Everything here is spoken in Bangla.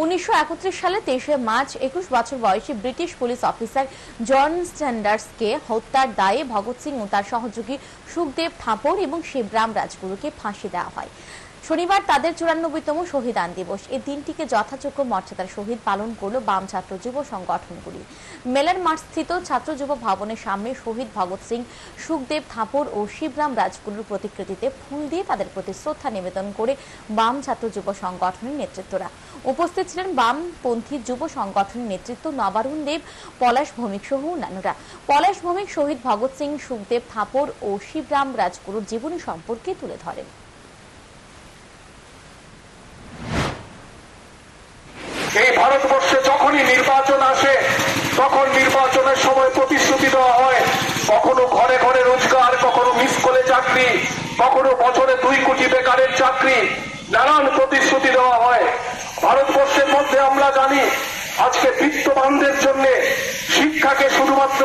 উনিশশো একত্রিশ সালে তেইশে মার্চ একুশ বছর বয়সী ব্রিটিশ পুলিশ অফিসার জন স্ট্যান্ডার্সকে হত্যার দায়ে ভগৎ সিং ও তার সহযোগী সুখদেব থাপর এবং শিবরাম রাজগুরুকে ফাঁসি দেওয়া হয়। শনিবার তাদের চুরানব্বইতম শহীদান দিবস। এই দিনটিকে যথাযোগ্য মর্যাদার সহিত পালন করল বাম ছাত্র যুব সংগঠনগুলি। মেলার মাঠ স্থিত ছাত্র যুব ভবনের সামনে শহীদ ভগৎ সিং, সুখদেব থাপর ও শিবরাম রাজগুরুর প্রতিকৃতিতে ফুল দিয়ে তাদের প্রতি শ্রদ্ধা নিবেদন করে বাম ছাত্র যুব সংগঠনের নেতৃত্বরা। উপস্থিত ছিলেন বামপন্থী যুব সংগঠনের নেতৃত্ব নবারুণ দেব, পলাশ ভৌমিক সহ অন্যান্যরা। পলাশ ভৌমিক, শহীদ ভগৎ সিং, সুখদেব থাপর ও শিবরাম রাজগুরুর জীবনী সম্পর্কে তুলে ধরেন এই ভারতবর্ষে যখনই নির্বাচন আসে, তখন নির্বাচনের সময় প্রতিশ্রুতি দেওয়া হয়, কখনো ঘরে ঘরে রোজগার, কখনো মিস করে চাকরি, কখনো বছরে দুই কোটি বেকারের চাকরি, নানান প্রতিশ্রুতি দেওয়া হয়। ভারতবর্ষের মধ্যে আমরা জানি, আজকে বিত্তবানদের জন্য শিক্ষাকে শুধুমাত্র